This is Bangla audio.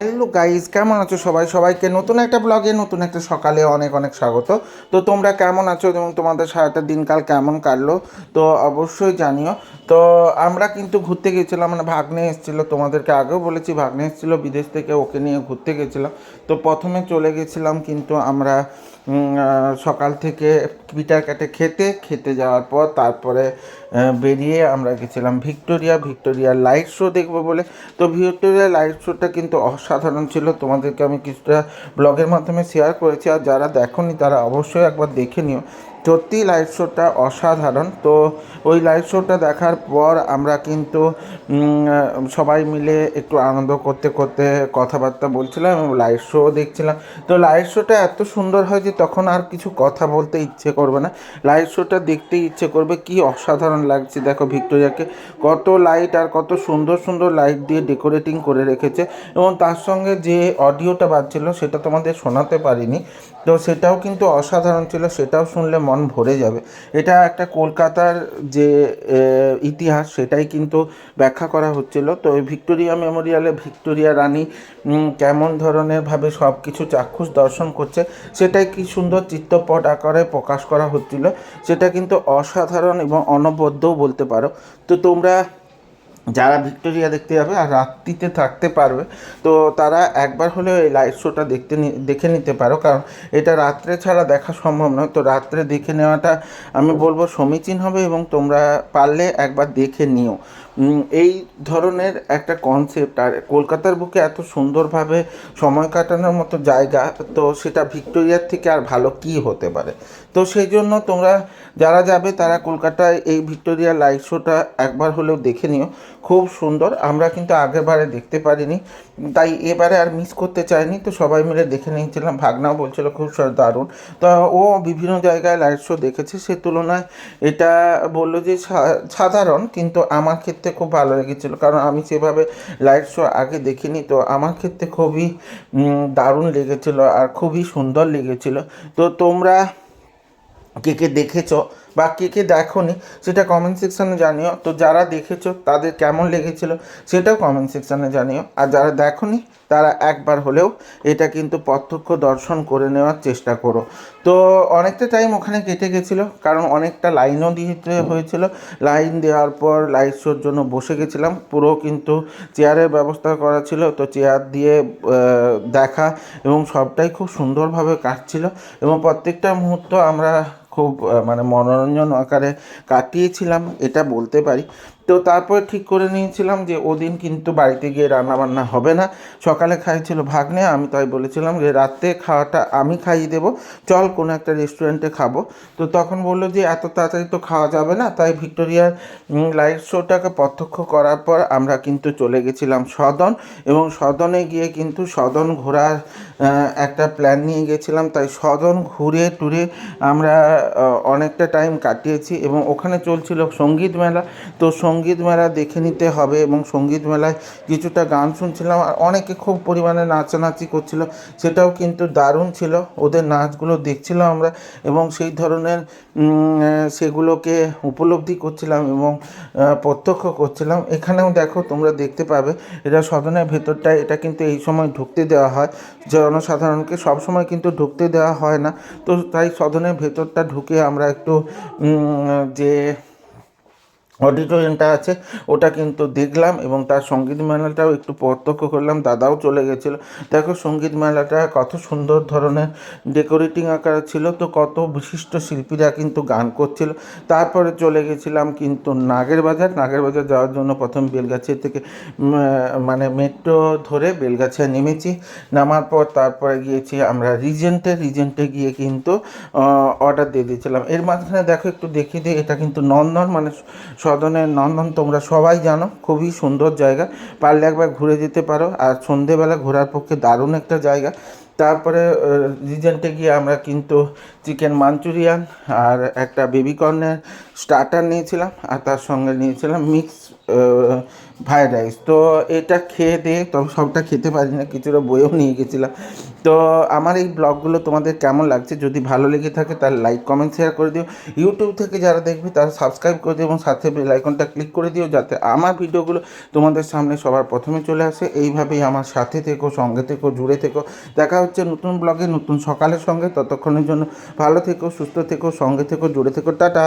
হ্যালো গাইজ কেমন আছো সবাই? সবাইকে নতুন একটা ব্লগে নতুন একটা সকালে অনেক অনেক স্বাগত। তো তোমরা কেমন আছো এবং তোমাদের সারাটা দিনকাল কেমন কাটলো? তো অবশ্যই জানিও। তো আমরা কিন্তু ঘুরতে গেছিলাম মানে ভাগ্নে এসেছিল, তোমাদেরকে আগেও বলেছি, ভাগ্নে এসেছিল বিদেশ থেকে, ওকে নিয়ে ঘুরতে গেছিলাম। তো প্রথমে চলে গেছিলাম কিন্তু আমরা সকাল থেকে পিটার কাটে খেতে খেতে যাওয়ার পর তারপরে বেরিয়ে আমরা গেছিলাম ভিক্টোরিয়া। ভিক্টোরিয়া লাইট শো দেখব বলে। তো ভিক্টোরিয়া লাইট শোটা কিন্তু অসাধারণ ছিল। তোমাদেরকে আমি কিছুটা ব্লগের মাধ্যমে শেয়ার করেছি। আর যারা দেখোনি, তারা অবশ্যই একবার দেখে নিও। সত্যি লাইভ শোটা অসাধারণ। তো ওই লাইভ শোটা দেখার পর আমরা কিন্তু সবাই মিলে একটু আনন্দ করতে করতে কথাবার্তা বলছিলাম এবং লাইভ শো দেখছিলাম। তো লাইট শোটা এত সুন্দর হয় যে তখন আর কিছু কথা বলতে ইচ্ছে করবে না। লাইভ শোটা দেখতে ইচ্ছে করবে, কি অসাধারণ লাগছে। দেখো ভিক্টোরিয়াকে কত লাইট আর কত সুন্দর সুন্দর লাইট দিয়ে ডেকোরেটিং করে রেখেছে এবং তার সঙ্গে যে অডিওটা বাজছিল সেটা তোমাদের শোনাতে পারিনি। তো সেটাও কিন্তু অসাধারণ ছিল, সেটাও শুনলে মন ভরে যাবে। এটা একটা কলকাতার যে ইতিহাস, সেটাই কিন্তু ব্যাখ্যা করা হচ্ছিল। তো এই ভিক্টোরিয়া মেমোরিয়ালে ভিক্টোরিয়া রানী কেমন ধরনের ভাবে সব কিছু চাক্ষুষ দর্শন করছে, সেটাই কি সুন্দর চিত্রপট আকারে প্রকাশ করা হচ্ছিল, সেটা কিন্তু অসাধারণ এবং অনবদ্যও বলতে পারো। তো তোমরা যারা ভিক্টোরিয়া দেখতে যাবে আর রাত্রিতে থাকতে পারবে, তো তারা একবার হলেও এই লাইভ শোটা দেখতে দেখে নিতে পারো। কারণ এটা রাত্রে ছাড়া দেখা সম্ভব নয়। তো রাত্রে দেখে নেওয়াটা আমি বলব সমীচীন হবে এবং তোমরা পারলে একবার দেখে নিও। এই ধরনের একটা কনসেপ্ট আর কলকাতার বুকে এত সুন্দরভাবে সময় কাটানোর মতো জায়গা, তো সেটা ভিক্টোরিয়ার থেকে আর ভালো কি হতে পারে? তো সেই জন্য তোমরা যারা যাবে, তারা কলকাতায় এই ভিক্টোরিয়া লাইট শোটা একবার হলেও দেখে নিও। খুব সুন্দর, আমরা কিন্তু আগেরবারে দেখতে পারিনি, তাই এবারে আর মিস করতে চাইনি, তো সবাই মিলে দেখে নিয়েছিলাম। ভাগনাও বলছিল খুব দারুণ। তো ও বিভিন্ন জায়গায় লাইট শো দেখেছে, সে তুলনায় এটা বলল যে সাধারণ, কিন্তু আমার ক্ষেত্রে খুব ভালো লেগেছিলো। কারণ আমি সেভাবে লাইট শো আগে দেখিনি, তো আমার ক্ষেত্রে খুবই দারুণ লেগেছিলো আর খুবই সুন্দর লেগেছিলো। তো তোমরা কে কে দেখেছ? বা কে কে দেখোনি সেটা কমেন্ট সেকশানে জানিও। তো যারা দেখেছ তাদের কেমন লেগেছিলো সেটাও কমেন্ট সেকশানে জানিও। আর যারা দেখোনি তারা একবার হলেও এটা কিন্তু প্রত্যক্ষ দর্শন করে নেওয়ার চেষ্টা করো। তো অনেকটা টাইম ওখানে কেটে গেছিল, কারণ অনেকটা লাইনও দিতে হয়েছিল। লাইন দেওয়ার পর লাইট শোর জন্য বসে গেছিলাম। পুরো কিন্তু চেয়ারের ব্যবস্থা করা ছিল। তো চেয়ার দিয়ে দেখা এবং সবটাই খুব সুন্দরভাবে কাটছিল। এবং প্রত্যেকটা মুহূর্ত আমরা খুব মানে মনোরঞ্জন আকারে কাটিয়েছিলাম এটা বলতে পারি। তো তারপর ঠিক করে নিয়েছিলাম যে ওদিন কিন্তু বাড়িতে গিয়ে রান্না বান্না হবে না। সকালে খাইছিল ভাগ্নে, আমি তাই বলেছিলাম যে রাত্রে খাওয়াটা আমি খাইয়ে দেবো, চল কোনো একটা রেস্টুরেন্টে খাব। তো তখন বলল যে এত তাড়াতাড়ি তো খাওয়া যাবে না, তাই ভিক্টোরিয়ার লাইট শোটাকে প্রত্যক্ষ করার পর আমরা কিন্তু চলে গেছিলাম সদন এবং সদনে গিয়ে কিন্তু সদন ঘোরার একটা প্ল্যান নিয়ে গেছিলাম। তাই সদন ঘুরে টুরে আমরা অনেকটা টাইম কাটিয়েছি এবং ওখানে চলছিল সংগীত মেলা। তো সংগীত মেলা দেখে নিতে হবে এবং সংগীত মেলায় কিছুটা গান শুনছিলাম আর অনেকে খুব পরিমাণে নাচানাচি করছিল। সেটাও কিন্তু দারুণ ছিল। ওদের নাচগুলো দেখছিলাম আমরা এবং সেই ধরনের সেগুলোকে উপলব্ধি করছিলাম এবং প্রত্যক্ষ করছিলাম। এখানেও দেখো তোমরা দেখতে পাবে, এটা সদনের ভেতরটা এটা কিন্তু এই সময় ঢুকতে দেওয়া হয়। জনসাধারণকে সবসময় কিন্তু ঢুকতে দেওয়া হয় না। তো তাই সদনের ভেতরটা ঢুকে আমরা একটু যে অডিটোরিয়ামটা আছে, ওটা কিন্তু দেখলাম এবং তার সংগীত মেলাটাও একটু প্রত্যক্ষ করলাম, দাদাও চলে গেছিল। দেখো সংগীত মেলাটা কত সুন্দর ধরনের ডেকোরেটিং আকার ছিল, তো কত বিশিষ্ট শিল্পীরা কিন্তু গান করছিল। তারপরে চলে গেছিলাম কিন্তু নাগের বাজার নাগের বাজার যাওয়ার জন্য প্রথম বেলগাছিয়া থেকে মানে মেট্রো ধরে বেলগাছিয়া নেমেছি, নামার পর তারপরে গিয়েছি আমরা রিজেন্টে রিজেন্টে গিয়ে কিন্তু অর্ডার দিয়ে দিয়েছিলাম। এর মাঝখানে দেখো একটু দেখিয়ে দিই, এটা কিন্তু নন্দন মানে সদনের নন্দন, তোমরা সবাই জানো, খুবই সুন্দর জায়গা। পারলে একবার ঘুরে যেতে পারো। আর সন্ধেবেলা ঘোরার পক্ষে দারুণ একটা জায়গা। তারপরে রিজেন্টে গিয়ে আমরা কিন্তু চিকেন মাঞ্চুরিয়ান আর একটা বেবি কর্নের স্টার্টার নিয়েছিলাম আর তার সঙ্গে নিয়েছিলাম মিক্স ফ্রায়েড রাইস। তো এটা খেয়ে দিয়ে তবে সবটা খেতে পারি না, কিছুটা বইও নিয়ে গেছিলাম। তো আমার এই ব্লগগুলো তোমাদের কেমন লাগছে? যদি ভালো লেগে থাকে তাহলে লাইক, কমেন্ট, শেয়ার করে দিও। ইউটিউব থেকে যারা দেখবে তারা সাবস্ক্রাইব করে দিও এবং সাথে বেল আইকনটা ক্লিক করে দিও যাতে আমার ভিডিওগুলো তোমাদের সামনে সবার প্রথমে চলে আসে। এইভাবেই আমার সাথে থেকো, সঙ্গে থেকো, জুড়ে থেকো। দেখা হচ্ছে নতুন ব্লগে নতুন সকালের সঙ্গে। ততক্ষণের জন্য ভালো থেকো সুস্থ থেকো সঙ্গে থেকো জুড়ে থেকো টাটা